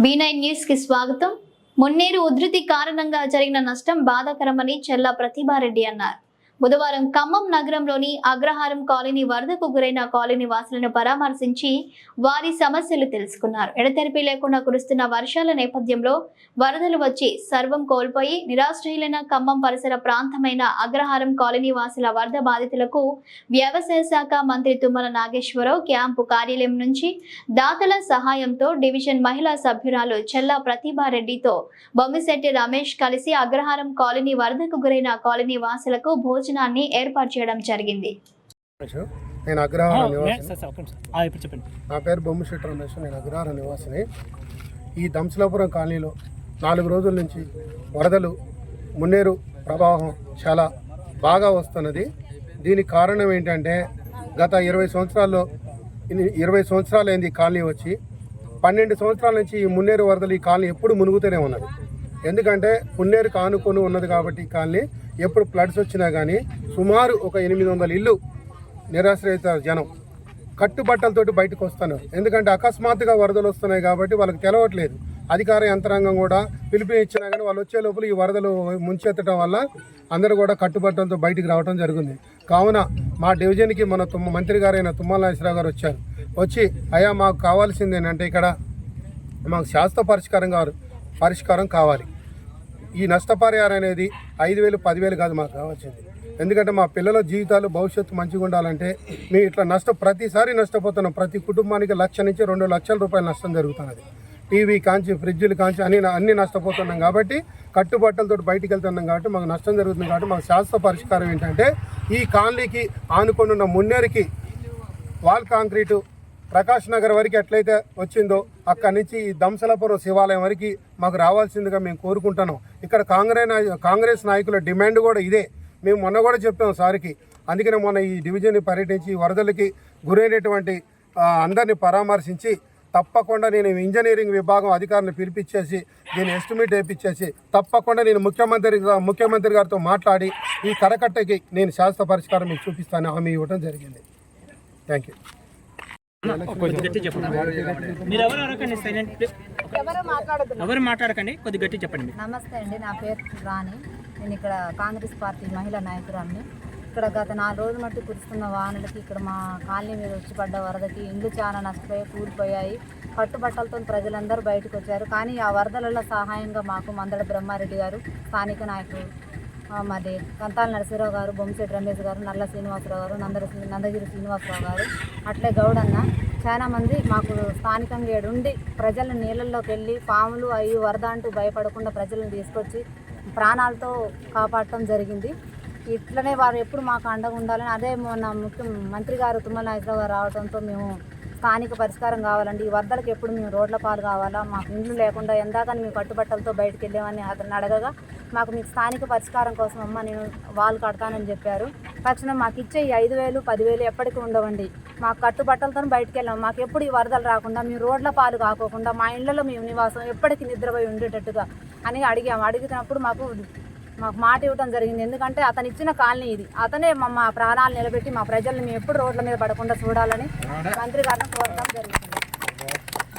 B9 న్యూస్కి స్వాగతం. మున్నేరు ఉధృతి కారణంగా జరిగిన నష్టం బాధాకరమని చెల్లా ప్రతిభారెడ్డి అన్నారు. బుధవారం ఖమ్మం నగరంలోని అగ్రహారం కాలనీ వరదకు గురైన కాలనీ వాసులను పరామర్శించి వారి సమస్యలు తెలుసుకున్నారు. ఎడతెరిపి లేకుండా కురుస్తున్న వర్షాల నేపథ్యంలో వరదలు వచ్చి సర్వం కోల్పోయి నిరాశ్రయులైన ఖమ్మం పరిసర ప్రాంతమైన అగ్రహారం కాలనీ వాసుల వరద బాధితులకు వ్యవసాయ శాఖ మంత్రి తుమ్మల నాగేశ్వరరావు క్యాంపు కార్యాలయం నుంచి దాతల సహాయంతో డివిజన్ మహిళా సభ్యురాలు చెల్లా ప్రతిభారెడ్డితో బొమ్మిశెట్టి రమేష్ కలిసి అగ్రహారం కాలనీ వరదకు గురైన కాలనీ వాసులకు భోజనాన్ని ఏర్పాటు చేయడం జరిగింది. నేను అగ్రహార నివాసిని. నే- పేరు బొమ్మశెట్టి రమేష్ నేను అగ్రహార నివాసిని. ఈ దంశలాపురం కాలనీలో నాలుగు రోజుల నుంచి వరదలు మున్నేరు ప్రవాహం చాలా బాగా వస్తున్నది. దీనికి కారణం ఏంటంటే గత ఇరవై సంవత్సరాల్లో ఇరవై సంవత్సరాలైంది ఈ కాలనీ వచ్చి పన్నెండు సంవత్సరాల నుంచి ఈ మున్నేరు వరదలు ఈ కాలనీ ఎప్పుడు మునుగుతూనే ఉన్నది. ఎందుకంటే పున్నేరు కానుకొని ఉన్నది కాబట్టి కానీ కాలనీ ఎప్పుడు ఫ్లడ్స్ వచ్చినా కానీ సుమారు ఒక ఎనిమిది వందల ఇల్లు నిరాశ్రయిత జనం కట్టుబట్టలతోటి బయటకు వస్తున్నారు. ఎందుకంటే అకస్మాత్తుగా వరదలు వస్తున్నాయి కాబట్టి వాళ్ళకి తెలవట్లేదు. అధికార యంత్రాంగం కూడా పిలుపునిచ్చినా కానీ వాళ్ళు వచ్చే లోపల ఈ వరదలు ముంచెత్తడం వల్ల అందరూ కూడా కట్టుబట్టలతో బయటికి రావడం జరిగింది కావున మా డివిజన్కి మన తుమ్మ మంత్రి గారైన తుమ్మల నాగేశ్వరరావు గారు వచ్చారు. వచ్చి అయ్యా మాకు కావాల్సింది ఏంటంటే ఇక్కడ మాకు శాస్త్ర పరిష్కారం గారు పరిష్కారం కావాలి. ఈ నష్టపరిహారం అనేది ఐదు వేలు పదివేలు కాదు మాకు కావాల్సింది. ఎందుకంటే మా పిల్లల జీవితాలు భవిష్యత్తు మంచిగా ఉండాలంటే మేము ఇట్లా నష్ట ప్రతిసారి నష్టపోతున్నాం. ప్రతి కుటుంబానికి లక్ష నుంచి రెండు లక్షల రూపాయల నష్టం జరుగుతున్నది. టీవీ కాంచి ఫ్రిడ్జ్లు కాంచి అన్ని అన్ని నష్టపోతున్నాం కాబట్టి కట్టుబట్టలతో బయటికి వెళ్తున్నాం కాబట్టి మాకు నష్టం జరుగుతుంది కాబట్టి మాకు శాశ్వత పరిష్కారం ఏంటంటే ఈ కాలనీకి ఆనుకొని ఉన్న మున్నేరుకి వాల్ కాంక్రీటు ప్రకాష్ నగర్ వరకు ఎట్లయితే వచ్చిందో అక్కడి నుంచి ఈ దంసలపురం శివాలయం వరకు మాకు రావాల్సిందిగా మేము కోరుకుంటున్నాం. ఇక్కడ కాంగ్రెస్ కాంగ్రెస్ నాయకుల డిమాండ్ కూడా ఇదే. మేము మొన్న కూడా చెప్పాం సార్కి. అందుకనే మొన్న ఈ డివిజన్ పర్యటించి వరదలకి గురైనటువంటి అందరినీ పరామర్శించి తప్పకుండా నేను ఇంజనీరింగ్ విభాగం అధికారులను పిలిపించేసి దీని ఎస్టిమేట్ వేయించేసి తప్పకుండా నేను ముఖ్యమంత్రి ముఖ్యమంత్రి గారితో మాట్లాడి ఈ కరకట్టకి నేను శాస్త్ర పరిష్కారం మీకు చూపిస్తాను. హామీ ఇవ్వడం జరిగింది. థ్యాంక్ యూ మీరు ఎవరు అరకండి సైలెంట్ ఎవరు మాట్లాడకండి కొద్ది గట్టి చెప్పండి. నమస్తే అండి నా పేరు రాణి. నేను ఇక్కడ కాంగ్రెస్ పార్టీ మహిళా నాయకురాలిని. ఇక్కడ గత నాలుగు రోజుల మట్టి కురుస్తున్న వానలకి ఇక్కడ మా కాలనీ మీద వచ్చి పడ్డ వరదకి ఇండ్లు చాలా నష్టపోయి కూలిపోయాయి. కట్టుబట్టలతో ప్రజలందరూ బయటకు వచ్చారు. కానీ ఆ వరదలలో సహాయంగా మాకు మందడ బ్రహ్మారెడ్డి గారు స్థానిక నాయకులు ఆ, మరి కంతాల నరసింహరావు గారు బొమ్మశెట్టి రమేష్ గారు నల్ల శ్రీనివాసరావు గారు నందర నందగిరి శ్రీనివాసరావు గారు అట్లే గౌడన్న. చాలామంది మాకు స్థానికంగా ఏడుండి ప్రజల నీళ్ళల్లోకి వెళ్ళి పాములు అవి వరద అంటూ భయపడకుండా ప్రజలను తీసుకొచ్చి ప్రాణాలతో కాపాడటం జరిగింది. ఇట్లనే వారు ఎప్పుడు మాకు అండగా ఉండాలని అదే మొన్న ముఖ్య మంత్రి గారు తుమ్మల నాగేశ్వరరావు గారు రావడంతో మేము స్థానిక పరిష్కారం కావాలండి. ఈ వరదలకు ఎప్పుడు మేము రోడ్ల పాలు కావాలా? మాకు ఇండ్లు లేకుండా ఎందాకని మేము కట్టుబట్టలతో బయటకు వెళ్ళామని అతను అడగగా మాకు మీకు స్థానిక పరిష్కారం కోసం అమ్మ నేను వాళ్ళు కడతానని చెప్పారు. తక్షణం మాకు ఇచ్చే ఈ ఐదు వేలు పదివేలు ఎప్పటికీ ఉండవండి. మాకు కట్టుబట్టలతో బయటకు వెళ్ళాం. మాకు ఎప్పుడు ఈ వరదలు రాకుండా మేము రోడ్ల పాలు కాకోకుండా మా ఇళ్ళలో మేము నివాసం ఎప్పటికీ నిద్రపోయి ఉండేటట్టుగా అని అడిగాము అడిగినప్పుడు మాకు మాకు మాట ఇవ్వడం జరిగింది. ఎందుకంటే అతను ఇచ్చిన కాలనీ ఇది. అతనే మా మా ప్రాణాలు నిలబెట్టి మా ప్రజల్ని మేము ఎప్పుడు రోడ్ల మీద పడకుండా చూడాలని మంత్రి గారిని కోరడం జరిగింది.